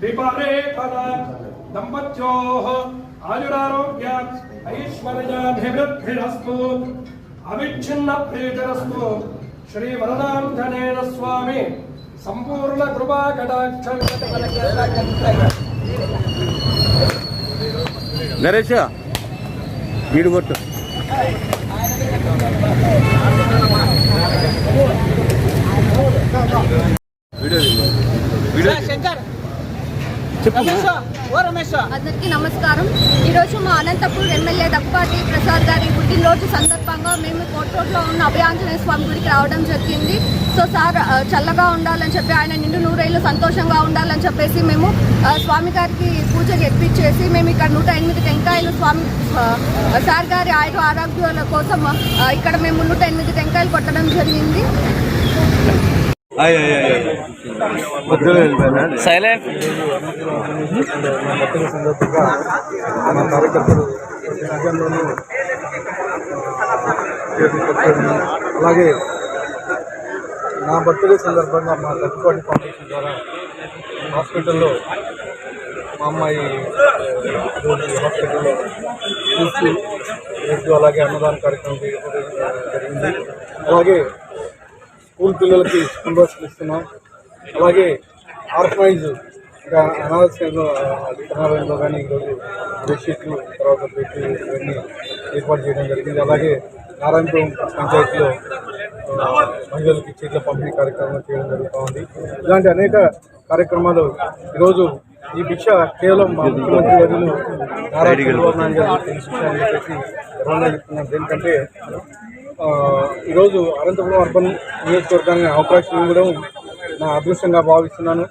పరిపారేతన దంపత్యోః ఆయురారోగ్య ఐశ్వర్యాభివృద్ధిరస్తు. అవిచ్ఛిన్న ప్రీతిరస్తు. శ్రీ వరదాంజనేయ స్వామి. సంపూర్ణ కృపా కటాక్ష. నరేష్ వీడు కొట్టు. అందరికీ నమస్కారం. ఈరోజు మా అనంతపూర్ ఎమ్మెల్యే దప్పాటి ప్రసాద్ గారి పుట్టినరోజు సందర్భంగా మేము కోట్రోడ్లో ఉన్న అభయాంజనేయ స్వామి గుడికి రావడం జరిగింది. సో సార్ చల్లగా ఉండాలని చెప్పి ఆయన నిండు నూరేళ్ళు సంతోషంగా ఉండాలని చెప్పేసి మేము స్వామి గారికి పూజ ఎప్పించేసి మేము ఇక్కడ నూట ఎనిమిది టెంకాయలు స్వామి ఆ, సార్ గారి ఆయుర ఆరోగ్యాల కోసం ఇక్కడ మేము నూట ఎనిమిది టెంకాయలు కొట్టడం జరిగింది. సైలెంట్ బర్త్డే సందర్భంగా మన కార్యకర్తలు రాజ్యాంగంలోనూ అలాగే నా బర్త్డే సందర్భంగా మా దగ్గుపాటి ఫౌండేషన్ ద్వారా హాస్పిటల్లో మా అమ్మాయి హాస్పిటల్లో చూస్తూ అలాగే అన్నదాన కార్యక్రమం జరిగింది అలాగే స్కూల్ పిల్లలకి స్కూల్ బస్సులు ఇస్తున్నాం. అలాగే ఆర్ఫనైజ్ ఇంకా అనాథాశ్రయంలో విత్తనాలయంలో కానీ ఈరోజు బెడ్షీట్లు తర్వాత బెడ్ ఇవన్నీ ఏర్పాటు చేయడం జరిగింది. అలాగే నారాయణపురం పంచాయతీలో మహిళలకి చీట్ల పంపిణీ కార్యక్రమం చేయడం జరుగుతూ ఉంది. ఇలాంటి అనేక కార్యక్రమాలు ఈరోజు ఈ భిక్ష కేవలం మా ముఖ్యమంత్రి వర్యులు నారాయణ చంద్రబాబు నాయుడు గారు ఈ అని చెప్పేసి గర్వంగా చెప్తున్నాను ఎందుకంటే ఈరోజు అనంతపురం అర్బన్ నియోజకవర్గాన్ని అవకాశం ఇవ్వడం నా అదృష్టంగా భావిస్తున్నాను.